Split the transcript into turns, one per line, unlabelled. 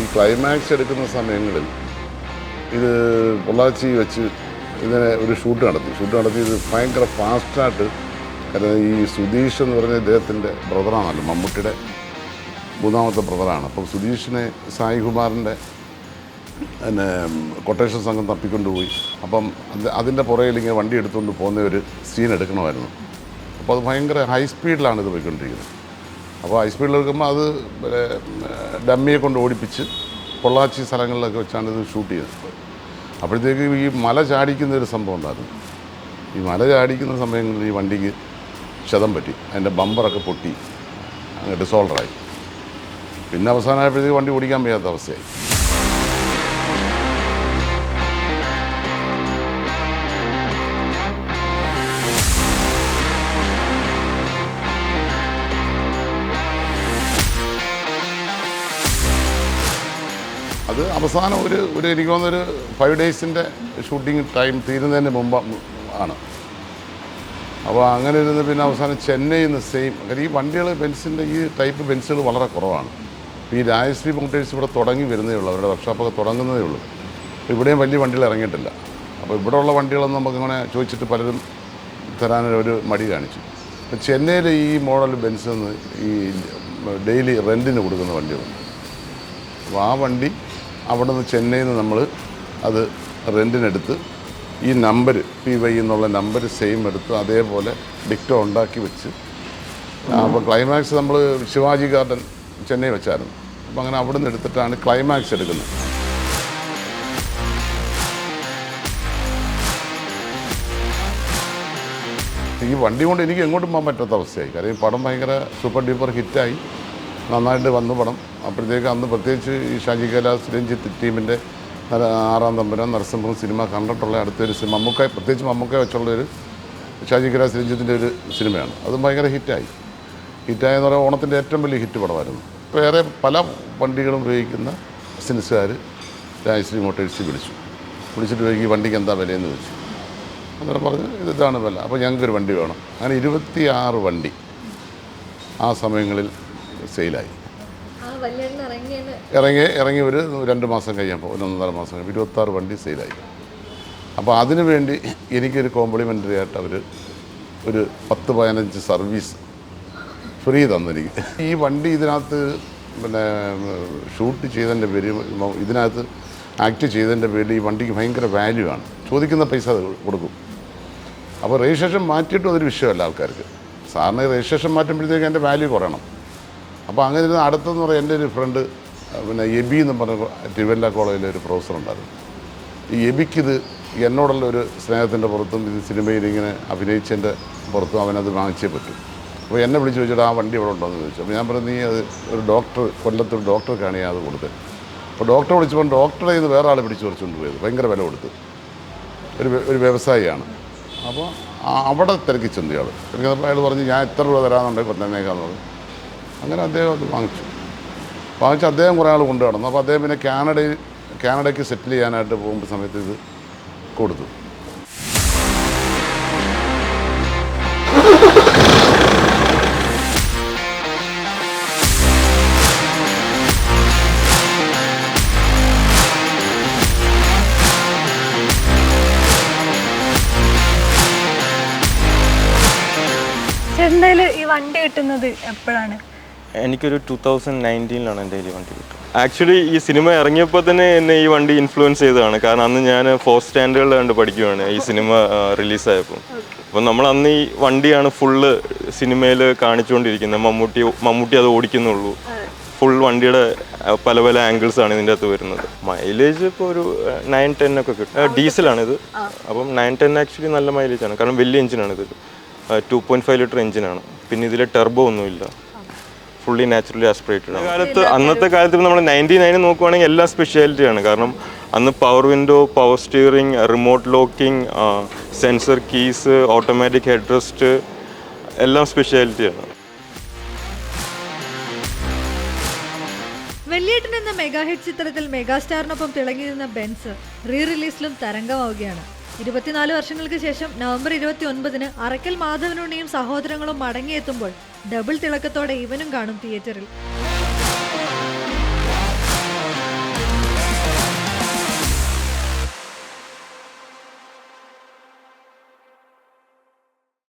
ഈ ക്ലൈമാക്സ് എടുക്കുന്ന സമയങ്ങളിൽ ഇത് പൊള്ളാച്ചി വെച്ച് ഇതിനെ ഒരു ഷൂട്ട് നടത്തി. ഷൂട്ട് നടത്തി ഇത് ഭയങ്കര ഫാസ്റ്റായിട്ട് കാരണം ഈ സുധീഷ് എന്ന് പറഞ്ഞ ഇദ്ദേഹത്തിന്റെ ബ്രദറാണല്ലോ മമ്മൂട്ടിയുടെ മൂന്നാമത്തെ ബ്രദറാണ് അപ്പം സുധീഷിനെ സായി കുമാറിന്റെ പിന്നെ കൊട്ടേഷൻ സംഘം തപ്പിക്കൊണ്ടുപോയി അപ്പം അത് അതിന്റെ പുറകിൽ ഇങ്ങനെ വണ്ടി എടുത്തുകൊണ്ട് പോകുന്ന ഒരു സീൻ എടുക്കണമായിരുന്നു. അപ്പോൾ അത് ഭയങ്കര ഹൈ സ്പീഡിലാണ് ഇത് പോയിക്കൊണ്ടിരിക്കുന്നത്. അപ്പോൾ ഹൈ സ്പീഡിൽ എടുക്കുമ്പോൾ അത് ഡമ്മിയെ കൊണ്ട് ഓടിപ്പിച്ച് പൊള്ളാച്ചി സ്ഥലങ്ങളിലൊക്കെ വെച്ചാണ് ഇത് ഷൂട്ട് ചെയ്തത്. അപ്പോഴത്തേക്ക് ഈ മല ചാടിക്കുന്ന ഒരു സംഭവം ഉണ്ടായിരുന്നു. ഈ മല ചാടിക്കുന്ന സമയങ്ങളിൽ ഈ വണ്ടിക്ക് ക്ഷതം പറ്റി. അതിന്റെ ബമ്പറൊക്കെ പൊട്ടി ഡിസോൾഡറായി പിന്നെ അവസാനമായപ്പോഴത്തേക്ക് വണ്ടി ഓടിക്കാൻ വയ്യാത്ത അവസ്ഥയായി. അത് അവസാനം ഒരു ഒരു എനിക്ക് തോന്നുന്നൊരു ഫൈവ് ഡേയ്സിന്റെ ഷൂട്ടിംഗ് ടൈം തീരുന്നതിന് മുമ്പ് ആണ്. അപ്പോൾ അങ്ങനെ ഇരുന്ന് പിന്നെ അവസാനം ചെന്നൈയിൽ നിന്ന് സെയിം കാര്യം ഈ വണ്ടികൾ ബെൻസിന്റെ ഈ ടൈപ്പ് ബെൻസുകൾ വളരെ കുറവാണ്. ഈ രാജശ്രീ മോട്ടേഴ്സ് ഇവിടെ തുടങ്ങി വരുന്നേ ഉള്ളൂ അവരുടെ വർക്ക്ഷോപ്പൊക്കെ തുടങ്ങുന്നതേ ഉള്ളൂ. ഇവിടെയും വലിയ വണ്ടികൾ ഇറങ്ങിയിട്ടില്ല. അപ്പോൾ ഇവിടെ ഉള്ള വണ്ടികളൊന്നും നമുക്കിങ്ങനെ ചോദിച്ചിട്ട് പലരും തരാനൊരു മടി കാണിച്ചു. അപ്പോൾ ചെന്നൈയിൽ ഈ മോഡൽ ബെൻസ് ഈ ഡെയിലി റെന്റിന് കൊടുക്കുന്ന വണ്ടികളുണ്ട് അപ്പോൾ ആ വണ്ടി അവിടെ നിന്ന് ചെന്നൈയിൽ നിന്ന് നമ്മൾ അത് റെന്റിനെടുത്ത് ഈ നമ്പർ പി വൈ എന്നുള്ള നമ്പർ സെയിം എടുത്ത് അതേപോലെ ഡിക്റ്റോ ഉണ്ടാക്കി വെച്ച്. അപ്പോൾ ക്ലൈമാക്സ് നമ്മൾ ശിവാജി ഗാർഡൻ ചെന്നൈ വെച്ചായിരുന്നു. അപ്പോൾ അങ്ങനെ അവിടെ നിന്ന് എടുത്തിട്ടാണ് ക്ലൈമാക്സ് എടുക്കുന്നത്. ഈ വണ്ടി കൊണ്ട് എനിക്ക് എങ്ങോട്ടും പോകാൻ പറ്റാത്ത അവസ്ഥയായി. കാര്യം പടം ഭയങ്കര സൂപ്പർ ഡ്യൂപ്പർ ഹിറ്റായി നന്നായിട്ട് വന്നു പടം. അപ്പോഴത്തേക്ക് അന്ന് പ്രത്യേകിച്ച് ഈ ഷാജി കൈലാസ് രഞ്ജിത്ത് ടീമിന്റെ ആറാം തമ്പുരാൻ നരസിംഹം സിനിമ കണ്ടിട്ടുള്ള അടുത്തൊരു സിനിമ മമ്മൂക്ക പ്രത്യേകിച്ച് മമ്മൂക്ക വെച്ചുള്ള ഒരു ഷാജി കൈലാസ് രഞ്ജിത്തിന്റെ ഒരു സിനിമയാണ്. അത് ഭയങ്കര ഹിറ്റായി. ഹിറ്റായെന്ന് പറഞ്ഞാൽ ഓണത്തിന്റെ ഏറ്റവും വലിയ ഹിറ്റ് പടമായിരുന്നു. ഏറെ പല വണ്ടികളും ഉപയോഗിക്കുന്ന ബിസിനസ്സുകാർ രാജശ്രീ മോട്ടേഴ്സ് വിളിച്ചു. വിളിച്ചിട്ട് ചോദിക്കും, ഈ വണ്ടിക്ക് എന്താ വിലയെന്ന് ചോദിച്ചു. അന്നേരം പറഞ്ഞു "ഇത് ഇതാണ് വില. അപ്പോൾ ഞങ്ങൾക്കൊരു വണ്ടി വേണം. അങ്ങനെ ഇരുപത്തിയാറ് വണ്ടി ആ സമയങ്ങളിൽ സെയിലായി. ഇറങ്ങി ഇറങ്ങി ഒരു രണ്ട് മാസം കഴിയുമ്പോൾ ഒരു ഒന്നര മാസം കഴിയുമ്പോൾ ഇരുപത്താറ് വണ്ടി സെയിലായി. അപ്പോൾ അതിനു വേണ്ടി എനിക്കൊരു കോംപ്ലിമെന്ററി ആയിട്ട് അവർ ഒരു പത്ത് പതിനഞ്ച് സർവീസ് ഫ്രീ തന്നെനിക്ക് ഈ വണ്ടി ഇതിനകത്ത് പിന്നെ ഷൂട്ട് ചെയ്തതിന്റെ പേര് ഇതിനകത്ത് ആക്ട് ചെയ്തതിന്റെ പേരിൽ ഈ വണ്ടിക്ക് ഭയങ്കര വാല്യൂ ആണ്. ചോദിക്കുന്ന പൈസ അത് കൊടുക്കും. അപ്പോൾ രജിസ്ട്രേഷൻ മാറ്റിയിട്ടും അതൊരു വിഷയമല്ല ആൾക്കാർക്ക്. സാറിന് രജിസ്ട്രേഷൻ മാറ്റുമ്പോഴത്തേക്ക് അതിന്റെ വാല്യൂ കുറയണം. അപ്പോൾ അങ്ങനെ ഇരുന്ന് അടുത്തെന്ന് പറയാം എന്റെ ഒരു ഫ്രണ്ട് പിന്നെ എബി എന്ന് പറഞ്ഞ തിരുവല്ല കോളേജിലെ ഒരു പ്രൊഫസർ ഉണ്ടായിരുന്നു. ഈ എബിക്കിത് എന്നോടുള്ള ഒരു സ്നേഹത്തിന്റെ പുറത്തും ഇത് സിനിമയിൽ ഇങ്ങനെ അഭിനയിച്ചതിന്റെ പുറത്തും അവനത് വാങ്ങിച്ചേ പറ്റും. അപ്പോൾ എന്നെ വിളിച്ച് ചോദിച്ചിട്ട് ആ വണ്ടി ഇവിടെ ഉണ്ടോയെന്ന് ചോദിച്ചു. അപ്പോൾ ഞാൻ പറഞ്ഞു നീ അത് ഒരു ഡോക്ടർ കൊല്ലത്ത് ഒരു ഡോക്ടർക്കാണ് ഞാൻ അത് കൊടുത്തത് അപ്പോൾ ഡോക്ടറെ വിളിച്ചപ്പോൾ ഡോക്ടറെ ഇത് വേറെ ആൾ പിടിച്ച് കുറച്ചുകൊണ്ട് പോയത്. ഭയങ്കര വില കൊടുത്ത്. ഒരു ഒരു വ്യവസായിയാണ്. അപ്പോൾ അവിടെ തിരക്കി ചെന്നു ഇയാൾ തിരക്കിയപ്പോൾ അയാൾ പറഞ്ഞു ഞാൻ എത്ര രൂപ തരാമെന്നുണ്ടെങ്കിൽ കൊന്നേക്കാന്ന് പറഞ്ഞു. അങ്ങനെ അദ്ദേഹം അത് വാങ്ങിച്ചു. വാങ്ങിച്ച് അദ്ദേഹം കുറേ ആൾ കൊണ്ടു നടന്നു. അപ്പോൾ അദ്ദേഹം പിന്നെ കാനഡയിൽ കാനഡയ്ക്ക് സെറ്റിൽ ചെയ്യാനായിട്ട് പോകുമ്പോൾ സമയത്ത് ഇത് കൊടുത്തു.
ചേട്ടന്റെ ഈ വണ്ടി കിട്ടുന്നത് എപ്പോഴാണ്?
എനിക്കൊരു ടു തൗസൻഡ് നയന്റീനിലാണ് എന്റെ ഈ വണ്ടി കിട്ടുന്നത് ആക്ച്വലി ഈ സിനിമ ഇറങ്ങിയപ്പോൾ തന്നെ എന്നെ ഈ വണ്ടി ഇൻഫ്ലുവൻസ് ചെയ്തതാണ്. കാരണം അന്ന് ഞാൻ ഫോർത്ത് സ്റ്റാൻഡേർഡിൽ കണ്ട് പഠിക്കുകയാണ് ഈ സിനിമ റിലീസായപ്പോൾ അപ്പോൾ നമ്മൾ അന്ന് ഈ വണ്ടിയാണ് ഫുള്ള് സിനിമയിൽ കാണിച്ചുകൊണ്ടിരിക്കുന്നത്. മമ്മൂട്ടി മമ്മൂട്ടി അത് ഓടിക്കുന്നുള്ളൂ. ഫുൾ വണ്ടിയുടെ പല പല ആംഗിൾസ് ആണ് ഇതിന്റെ അകത്ത് വരുന്നത്. മൈലേജ് ഇപ്പോൾ ഒരു നയൻ ടെൻ ഒക്കെ കിട്ടും. ഡീസലാണ് ഇത് അപ്പം നയൻ ടെൻ ആക്ച്വലി നല്ല മൈലേജാണ് ആണ്. കാരണം വലിയ എഞ്ചിനാണ് ഇത് ടു പോയിന്റ് ഫൈവ് ലിറ്റർ എഞ്ചിനാണ് പിന്നെ ഇതിൽ ടെർബോ ഒന്നുമില്ല. ഫുള്ളി നാച്ചുറലി ആസ്പിറേറ്റഡ് ആണ്. കാലത്ത് അന്നത്തെ കാലത്ത് നമ്മൾ നയന്റി നയൻ നോക്കുവാണെങ്കിൽ എല്ലാം സ്പെഷ്യാലിറ്റി ആണ്. കാരണം അന്ന് power window power steering remote locking sensor keys automatic head എല്ലാം സ്പെഷ്യാലിറ്റി ആണ്.
വെള്ളിയേട്ടൻ എന്ന മെഗാ ഹിറ്റ് ചിത്രത്തിൽ മെഗാസ്റ്റാറിനൊപ്പം തിളങ്ങി നിന്ന ബെൻസ് റീ റിലീസിലും തരംഗമാവുകയാണ്. ഇരുപത്തിനാല് വർഷങ്ങൾക്ക് ശേഷം നവംബർ ഇരുപത്തി ഒൻപതിന് അറക്കൽ മാധവനുണ്ണിയും സഹോദരങ്ങളും മടങ്ങിയെത്തുമ്പോൾ ഡബിൾ തിളക്കത്തോടെ ഇവനും കാണും തിയേറ്ററിൽ.